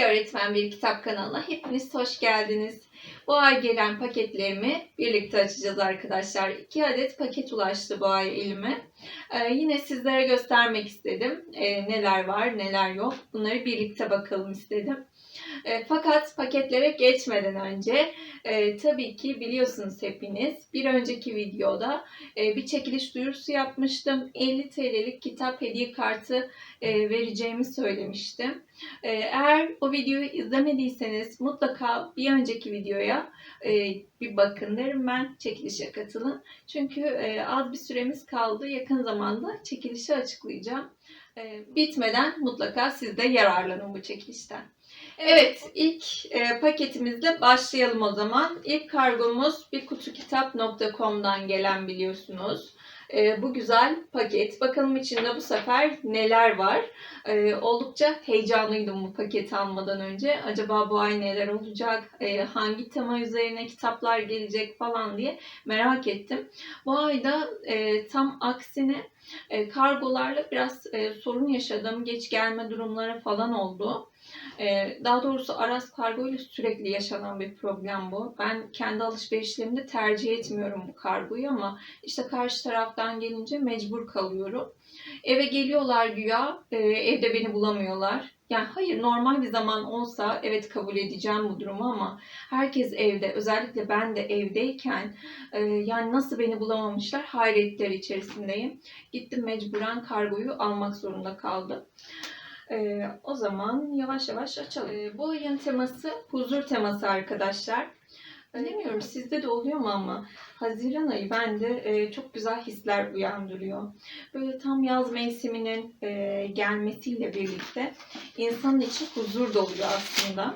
İki Öğretmen Bir Kitap kanalına hepiniz hoş geldiniz. Bu ay gelen paketlerimi birlikte açacağız arkadaşlar. İki adet paket ulaştı bu ay elime. Ee, yine sizlere göstermek istedim. Ee, neler var, neler yok. Bunları birlikte bakalım istedim. E, fakat paketlere geçmeden önce e, tabii ki biliyorsunuz hepiniz bir önceki videoda e, bir çekiliş duyurusu yapmıştım. 50 TL'lik kitap hediye kartı e, vereceğimi söylemiştim. E, eğer o videoyu izlemediyseniz mutlaka bir önceki videoya e, bir bakın derim ben çekilişe katılın. Çünkü e, az bir süremiz kaldı. Yakın zamanda çekilişi açıklayacağım. E, bitmeden mutlaka siz de yararlanın bu çekilişten. Evet, ilk e, paketimizle başlayalım o zaman. İlk kargomuz birkutukitap.com'dan gelen biliyorsunuz. E, bu güzel paket. Bakalım içinde bu sefer neler var. E, oldukça heyecanlıydım bu paketi almadan önce. Acaba bu ay neler olacak, e, hangi tema üzerine kitaplar gelecek falan diye merak ettim. Bu ayda e, tam aksine e, kargolarla biraz e, sorun yaşadım. Geç gelme durumları falan oldu. Ee, daha doğrusu Aras Kargo ile sürekli yaşanan bir problem bu. Ben kendi alışverişlerimde tercih etmiyorum bu kargoyu ama işte karşı taraftan gelince mecbur kalıyorum. Eve geliyorlar güya, e, evde beni bulamıyorlar. Yani hayır normal bir zaman olsa evet kabul edeceğim bu durumu ama herkes evde özellikle ben de evdeyken e, yani nasıl beni bulamamışlar hayretler içerisindeyim. Gittim mecburen kargoyu almak zorunda kaldım. Ee, o zaman yavaş yavaş açalım. Ee, bu ayın teması huzur teması arkadaşlar. Bilmiyorum sizde de oluyor mu ama Haziran ayı bende e, çok güzel hisler uyandırıyor. Böyle tam yaz mevsiminin e, gelmesiyle birlikte insanın içi huzur doluyor aslında.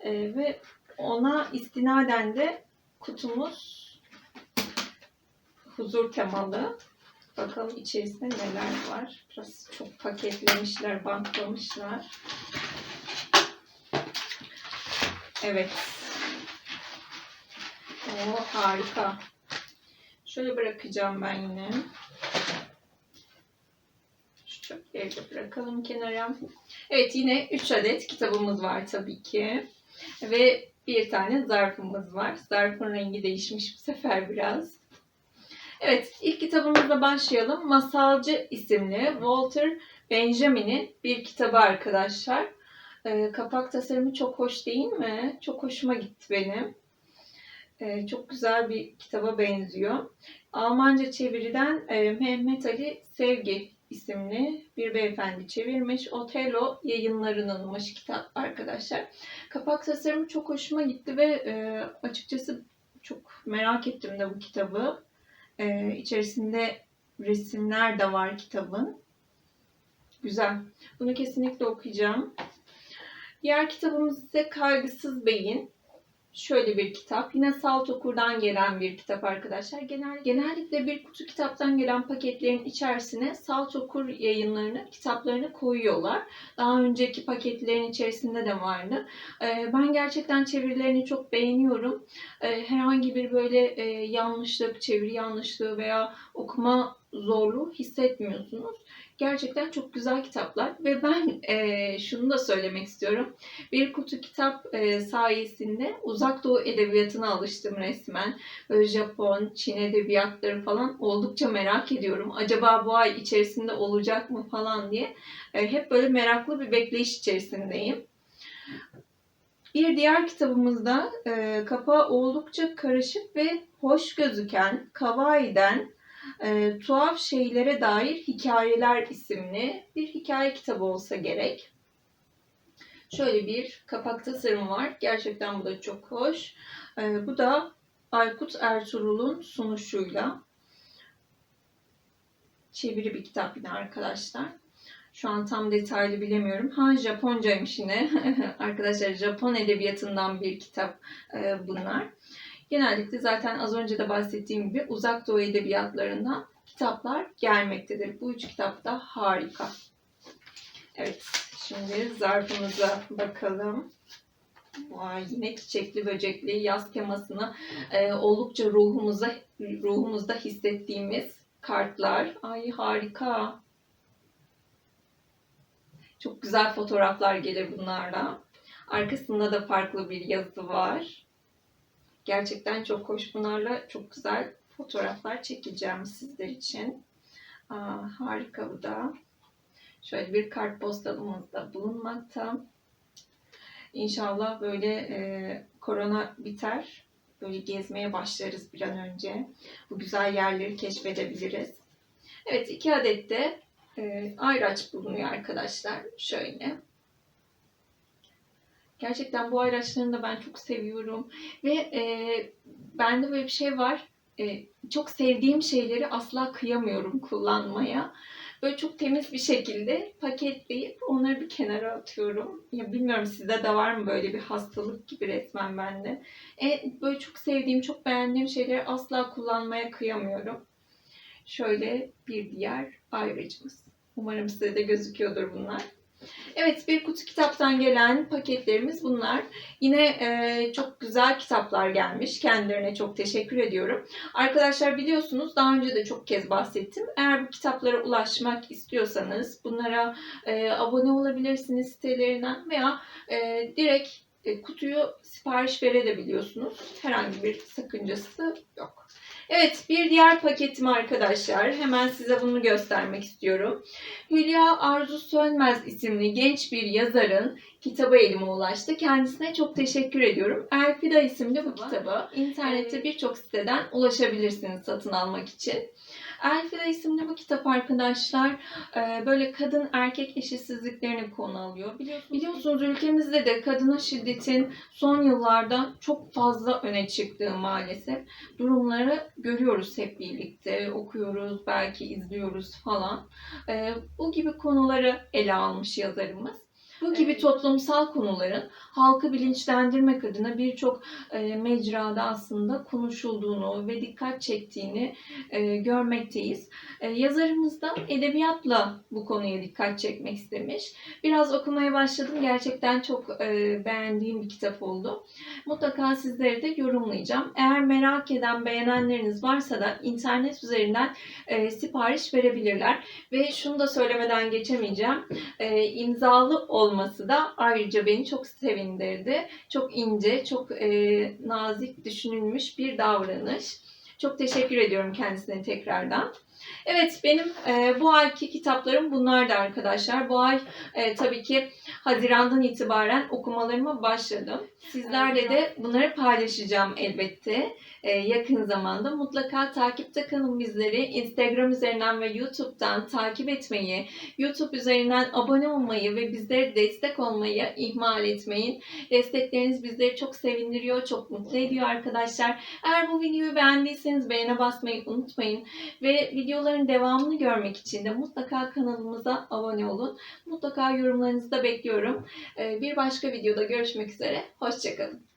E, ve ona istinaden de kutumuz huzur temalı. Bakalım içerisinde neler var. Biraz çok paketlemişler, bantlamışlar. Evet. Oo, harika. Şöyle bırakacağım ben yine. Şu çöpleri de bırakalım kenara. Evet yine 3 adet kitabımız var tabii ki. Ve bir tane zarfımız var. Zarfın rengi değişmiş bu sefer biraz. Evet, ilk kitabımızla başlayalım. Masalcı isimli Walter Benjamin'in bir kitabı arkadaşlar. E, kapak tasarımı çok hoş değil mi? Çok hoşuma gitti benim. E, çok güzel bir kitaba benziyor. Almanca çeviriden e, Mehmet Ali Sevgi isimli bir beyefendi çevirmiş. Otelo yayınlarınınmış kitap arkadaşlar. Kapak tasarımı çok hoşuma gitti ve e, açıkçası çok merak ettim de bu kitabı. Ee, içerisinde resimler de var kitabın. Güzel. Bunu kesinlikle okuyacağım. Diğer kitabımız ise Kaygısız Beyin. Şöyle bir kitap. Yine Salt Okur'dan gelen bir kitap arkadaşlar. Genel, genellikle bir kutu kitaptan gelen paketlerin içerisine Salt Okur yayınlarını, kitaplarını koyuyorlar. Daha önceki paketlerin içerisinde de vardı. Ee, ben gerçekten çevirilerini çok beğeniyorum. Ee, herhangi bir böyle e, yanlışlık, çeviri yanlışlığı veya okuma zorluğu hissetmiyorsunuz. Gerçekten çok güzel kitaplar ve ben e, şunu da söylemek istiyorum. Bir kutu kitap e, sayesinde uzak doğu edebiyatına alıştım resmen. Böyle Japon, Çin edebiyatları falan oldukça merak ediyorum. Acaba bu ay içerisinde olacak mı falan diye. E, hep böyle meraklı bir bekleyiş içerisindeyim. Bir diğer kitabımızda e, kapağı oldukça karışık ve hoş gözüken Kawaii'den e, Tuhaf Şeylere Dair Hikayeler isimli bir hikaye kitabı olsa gerek. Şöyle bir kapak tasarımı var. Gerçekten bu da çok hoş. E, bu da Aykut Ertuğrul'un sunuşuyla çeviri bir kitap yine arkadaşlar. Şu an tam detaylı bilemiyorum. Ha Japoncaymış yine. arkadaşlar Japon edebiyatından bir kitap e, bunlar. Genellikle zaten az önce de bahsettiğim gibi uzak doğu edebiyatlarından kitaplar gelmektedir. Bu üç kitap da harika. Evet, şimdi zarfımıza bakalım. Vay, yine çiçekli böcekli yaz temasını e, oldukça ruhumuza ruhumuzda hissettiğimiz kartlar. Ay harika. Çok güzel fotoğraflar gelir bunlarla. Arkasında da farklı bir yazı var. Gerçekten çok hoş. Bunlarla çok güzel fotoğraflar çekeceğim sizler için. Aa, harika bu da. Şöyle bir kartpostalımız da bulunmakta. İnşallah böyle e, korona biter. Böyle gezmeye başlarız bir an önce. Bu güzel yerleri keşfedebiliriz. Evet iki adet de e, ayraç bulunuyor arkadaşlar. Şöyle. Gerçekten bu ayraçlarını da ben çok seviyorum. Ve e, bende böyle bir şey var. E, çok sevdiğim şeyleri asla kıyamıyorum kullanmaya. Böyle çok temiz bir şekilde paketleyip onları bir kenara atıyorum. Ya bilmiyorum sizde de var mı böyle bir hastalık gibi resmen bende. E, böyle çok sevdiğim, çok beğendiğim şeyleri asla kullanmaya kıyamıyorum. Şöyle bir diğer ayrıcımız. Umarım size de gözüküyordur bunlar. Evet bir kutu kitaptan gelen paketlerimiz bunlar. Yine e, çok güzel kitaplar gelmiş. Kendilerine çok teşekkür ediyorum. Arkadaşlar biliyorsunuz daha önce de çok kez bahsettim. Eğer bu kitaplara ulaşmak istiyorsanız bunlara e, abone olabilirsiniz sitelerinden veya e, direkt e, kutuyu sipariş verebiliyorsunuz. Herhangi bir sakıncası yok. Evet bir diğer paketim arkadaşlar. Hemen size bunu göstermek istiyorum. Hülya Arzu Sönmez isimli genç bir yazarın kitabı elime ulaştı. Kendisine çok teşekkür ediyorum. Elfida isimli bu kitabı internette birçok siteden ulaşabilirsiniz satın almak için. Elfida isimli bu kitap arkadaşlar e, böyle kadın erkek eşitsizliklerini konu alıyor. Biliyorsunuz, biliyorsunuz ülkemizde de kadına şiddetin son yıllarda çok fazla öne çıktığı maalesef durumları görüyoruz hep birlikte. Okuyoruz, belki izliyoruz falan. E, bu gibi konuları ele almış yazarımız. Bu gibi Evet. toplumsal konuların halkı bilinçlendirmek adına birçok e, mecrada aslında konuşulduğunu ve dikkat çektiğini e, görmekteyiz. E, yazarımız da edebiyatla bu konuya dikkat çekmek istemiş. Biraz okumaya başladım. Gerçekten çok e, beğendiğim bir kitap oldu. Mutlaka sizlere de yorumlayacağım. Eğer merak eden, beğenenleriniz varsa da internet üzerinden e, sipariş verebilirler. Ve şunu da söylemeden geçemeyeceğim. E, imzalı olması da ayrıca beni çok sevindirdi. Çok ince, çok e, nazik düşünülmüş bir davranış. Çok teşekkür ediyorum kendisine tekrardan. Evet benim e, bu ayki kitaplarım bunlardı arkadaşlar. Bu ay e, tabii ki Haziran'dan itibaren okumalarıma başladım. Sizlerle de bunları paylaşacağım elbette e, yakın zamanda. Mutlaka takipte kalın bizleri. Instagram üzerinden ve YouTube'dan takip etmeyi, YouTube üzerinden abone olmayı ve bizlere destek olmayı ihmal etmeyin. Destekleriniz bizleri çok sevindiriyor, çok mutlu ediyor arkadaşlar. Eğer bu videoyu beğendiyseniz beğene basmayı unutmayın. Ve videoların devamını görmek için de mutlaka kanalımıza abone olun. Mutlaka yorumlarınızı da bekliyorum. Ee, Bir başka videoda görüşmek üzere. Hoşçakalın.